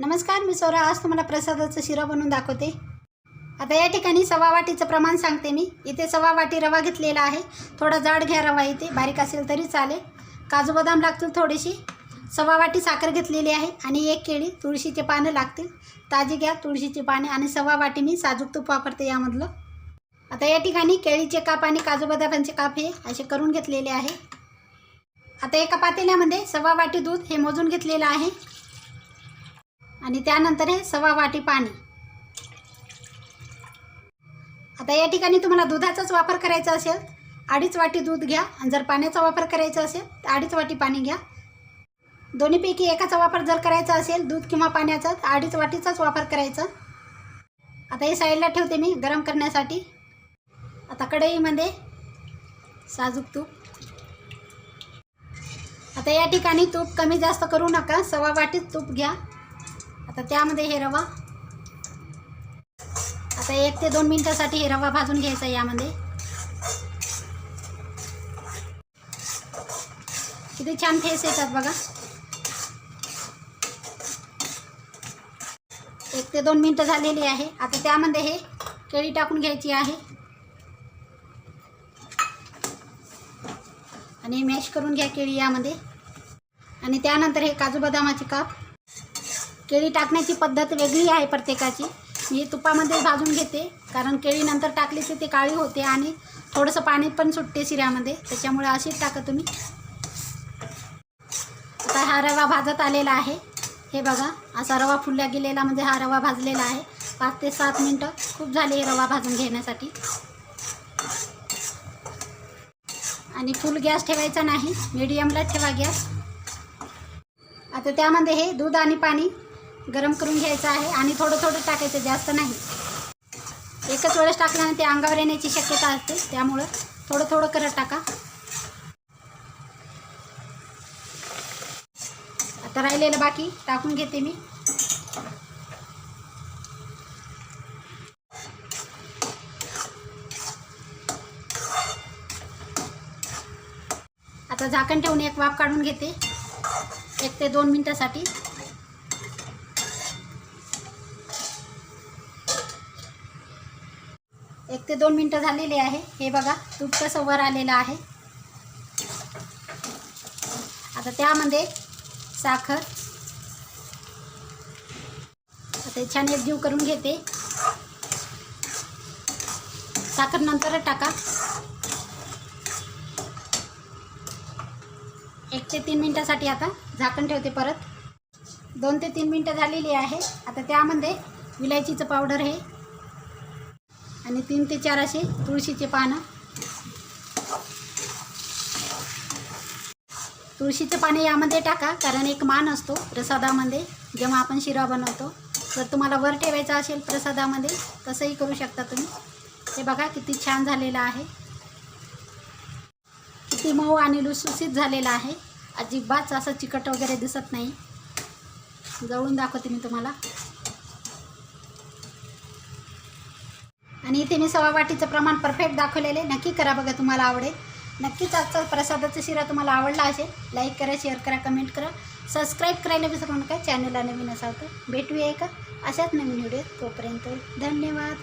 नमस्कार मी सोरा आज तुम्हाला प्रसादाचं शिरा बनवून दाखवते. आता या ठिकाणी सव्वा वाटीचं प्रमाण सांगते मी. इथे सव्वा वाटी रवा घेतलेला आहे. थोडा जाड घ्या रवा इथे. बारीक असेल तरी चालेल. काजू बदाम लागतील थोडीशी सव्वा वाटी साखर घेतलेली आहे आणि एक केळी तुळशीचे पानं लागतील. ताजी घ्या तुळशीची पाने आणि सव्वा वाटी मी साजूक तूप वापरते यामधलं. आता या ठिकाणी केळीचे काप आणि काजू बदामांचे काप हे असे करून घेतलेले आहे. आता एका पातेल्यामध्ये सव्वा वाटी दूध हे मोजून घेतलेलं आहे. आणि त्यानंतर हे सव्वा वाटी पाणी. आता या ठिकाणी तुम्हाला दुधाचाच वापर करायचा असेल अडीच वाटी दूध घ्या. आणि जर पाण्याचा वापर करायचा असेल तर अडीच वाटी पाणी घ्या. दोन्हीपैकी एकाचा वापर जर करायचा असेल दूध किंवा पाण्याचा तर अडीच वाटीचाच वापर करायचा. आता हे साईडला ठेवते मी गरम करण्यासाठी. आता कढईमध्ये साजूक तूप. आता या ठिकाणी तूप कमी जास्त करू नका. सव्वा वाटीत तूप घ्या. आता त्यामध्ये हे रवा. आता एक ते दोन मिनटासाठी हे रवा भाजून घ्यायचा यामध्ये. किती छान ठेस येतात बघा. एक ते दोन मिनटं झालेली आहे. आता त्यामध्ये हे केळी टाकून घ्यायची आहे. आणि मॅश करून घ्या केळी यामध्ये. आणि त्यानंतर हे काजू बदामाचे काप. केळी टाकण्याची पद्धत वेगळी आहे प्रत्येकाची. मी तुपामध्ये भाजून घेते कारण केळी नंतर टाकली की ते काळी होते आणि थोडंसं पाणी पण सुटते शिऱ्यामध्ये. त्याच्यामुळे अशीच टाका तुम्ही. आता हा रवा भाजत आलेला आहे. हे बघा असा रवा फुलल्या गेलेला म्हणजे हा रवा भाजलेला आहे. पाच ते सात मिनटं खूप झाले रवा भाजून घेण्यासाठी. आणि फुल गॅस ठेवायचा नाही मीडियमला ठेवा गॅस. आता त्यामध्ये हे दूध आणि पाणी गरम करून घ्यायचं आहे आणि थोडं थोडं टाकायचं जास्त नाही. एकच वेळेस टाकल्याने ते अंगावर येण्याची शक्यता असते त्यामुळं थोडं थोडं करत टाका. आता राहिलेलं बाकी टाकून घेते मी. आता झाकण ठेवून एक वाफ काढून घेते. एक ते दोन मिनटासाठी. एक ते दोन मिनटं झालेली आहे. हे बघा तूप कसं वर आलेलं आहे. आता त्यामध्ये साखर. आता छान एक जीव करून घेते. साखर नंतरच टाका. एक ते तीन मिनटासाठी आता झाकण ठेवते परत. दोन ते तीन मिनटं झालेली आहे. आता त्यामध्ये विलायचीचं पावडर हे आणि तीन ते चार असे तुळशीचे पानं. तुळशीचं पाणी यामध्ये टाका कारण एक मान असतो प्रसादामध्ये जेव्हा आपण शिरा बनवतो. जर तुम्हाला वर ठेवायचा असेल प्रसादामध्ये तसंही करू शकता तुम्ही. हे बघा किती छान झालेलं आहे. किती मऊ आणि लुसलुसीत झालेलं आहे. अजिबात असं चिकट वगैरे दिसत नाही. जवळून दाखवते मी तुम्हाला. आणि इथे मी सव्वा वाटीचं प्रमाण परफेक्ट दाखवलेलं आहे. नक्की करा बघा तुम्हाला आवडेल. नक्कीच आजचा प्रसादाचा शिरा तुम्हाला आवडला असेल लाईक करा शेअर करा कमेंट करा. सबस्क्राईब करायला विसरू नका चॅनलला नवीन असाल तर. भेटूया का अशाच नवीन व्हिडिओ तोपर्यंत. धन्यवाद.